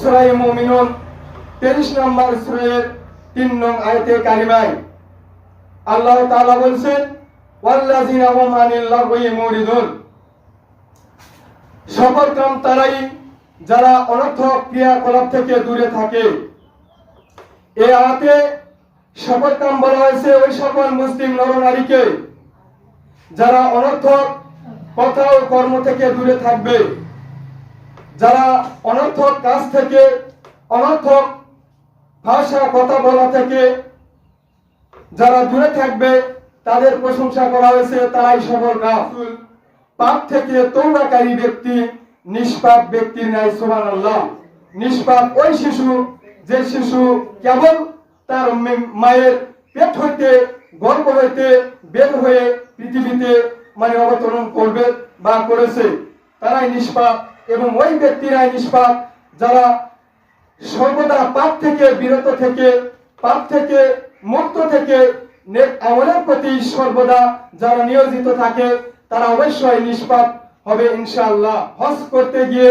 সুরাই মুমিনুন তেইশ নম্বর সুরের তিন নং আয়তে কারিমায় আল্লাহ তাআলা বলছেন তারাই যারা ক্রিয়াকলাপ থেকে দূরে থাকে। এ আয়াতে সকল কাম বলা হয়েছে ওই সকল মুসলিম নরনারীকে যারা অনর্থক কথা ও কর্ম থেকে দূরে থাকবে। যারা অনর্থক কাজ থেকে, অনর্থক ভাষা কথা বলা থেকে যারা দূরে থাকবে, তাদের প্রশংসা করা হয়েছে, তারাই সফল কাজ পাপ থেকে তৌবাকারী ব্যক্তি, নিষ্পাপ ব্যক্তির ন্যায়, সুবহানাল্লাহ। নিষ্পাপ ওই শিশু, যে শিশু কেবল তার মায়ের পেট হইতে, গর্ভ হইতে, বের হয়ে পৃথিবীতে মানে অবতরণ করবে বা করেছে, তারাই নিষ্পাপ। এবং ওই ব্যক্তিরাই নিষ্পাপ যারা সর্বদা পাপ থেকে বিরত থেকে, পাপ থেকে মুক্ত থেকে আমলের প্রতি সর্বদা যারা নিয়োজিত থাকে, তারা অবশ্যই নিষ্পাপ হবে ইনশাআল্লাহ। হজ করতে গিয়ে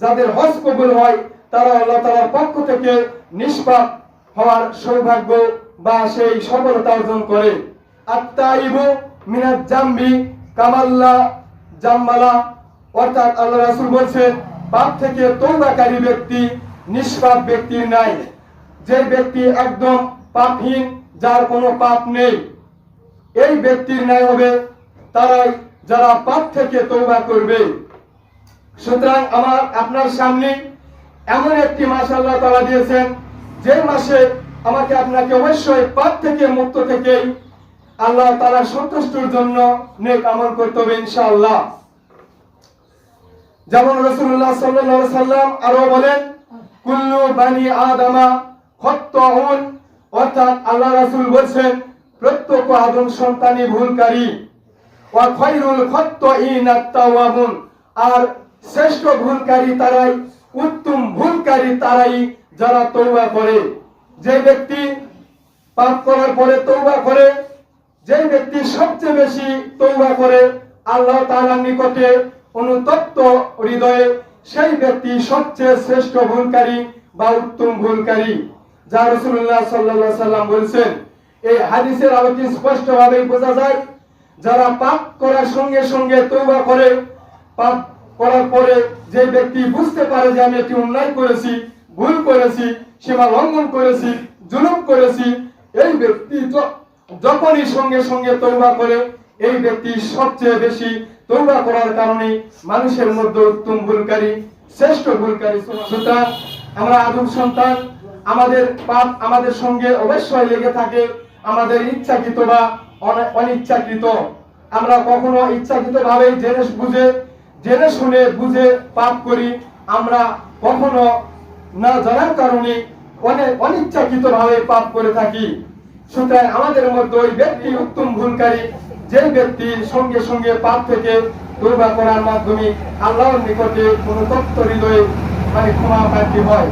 যাদের হজ কবুল হয়, তারা আল্লাহ তাআলার পক্ষ থেকে নিষ্পাপ হওয়ার সৌভাগ্য বা সেই সফলতা অর্জন করে। আত্মাইবু মিনাত জাম্বি কামাল্লা জাম্মালা অর্থাৎ আল্লাহ রাসূল বলছেন, পাপ থেকে তৌবাকারী ব্যক্তি নিষ্পাপ ব্যক্তির নাই। যে ব্যক্তি একদম পাপহীন, যার কোনো পাপ নেই, এই ব্যক্তির ন্যায় হবে তারাই যারা পাপ থেকে তৌবা করবে। সুতরাং আমার, আপনার সামনে এমন একটি মাস আল্লাহ তাআলা দিয়েছেন, যে মাসে আমাকে আপনাকে অবশ্যই পাপ থেকে মুক্ত থেকে আল্লাহ তারা সন্তুষ্টির জন্য নেক আমল করতে হবে ইনশাআল্লাহ। যেমন সাল্লাল্লাহু সাল্লাম আরও বলেন, কুল্লু বানি আদামা খত্তাউন অর্থাৎ আল্লাহ রাসূল বলেন প্রত্যেক আদম সন্তানই ভুলকারী। আর শ্রেষ্ঠ ভুলকারী তারাই, উত্তম ভুলকারী তারাই যারা তওবা করে। যে ব্যক্তি পাপ করার পরে তওবা করে, যে ব্যক্তি সবচেয়ে বেশি তওবা করে, আল্লাহ তাআলার নিকটে অনুতপ্ত হৃদয়ে সেই ব্যক্তি সবচেয়ে শ্রেষ্ঠ ভুলকারী বা উত্তম ভুলকারী, যা রাসূলুল্লাহ সাল্লাল্লাহু সাল্লাম বলেছেন। এই হাদিসের আলোকে স্পষ্টভাবে বোঝা যায়, যারা পাপ করার সঙ্গে সঙ্গে তওবা করে, পাপ করার পরে যে ব্যক্তি বুঝতে পারে যে আমি একটি অন্যায় করেছি, ভুল করেছি, সীমা লঙ্ঘন করেছি, জুলুম করেছি, এই ব্যক্তি যখনই সঙ্গে সঙ্গে তৌবা করে এই ব্যক্তি সবচেয়ে বেশি তৌবা করার কারণে মানুষের মধ্যে উত্তম ভুলকারী, শ্রেষ্ঠ ভুলকারী সুতরাং আমরা আদম সন্তান, আমাদের পাপ আমাদের সঙ্গে অবশ্যই লেগে থাকে, আমাদের ইচ্ছাকৃত বা অনিচ্ছাকৃত। আমরা কখনো ইচ্ছাকৃত ভাবে জেনে বুঝে, জেনে শুনে বুঝে পাপ করি, আমরা কখনো না জানার কারণে অনিচ্ছাকৃত ভাবে পাপ করে থাকি। সুতরাং আমাদের মধ্যে ওই ব্যক্তি উত্তম ভুলকারী যে ব্যক্তি সঙ্গে সঙ্গে পাপ থেকে দুর্বা করার মাধ্যমে আল্লাহর নিকটে কোন তত্ত্ব হৃদয়ে মানে ক্ষমা প্রার্থী হয়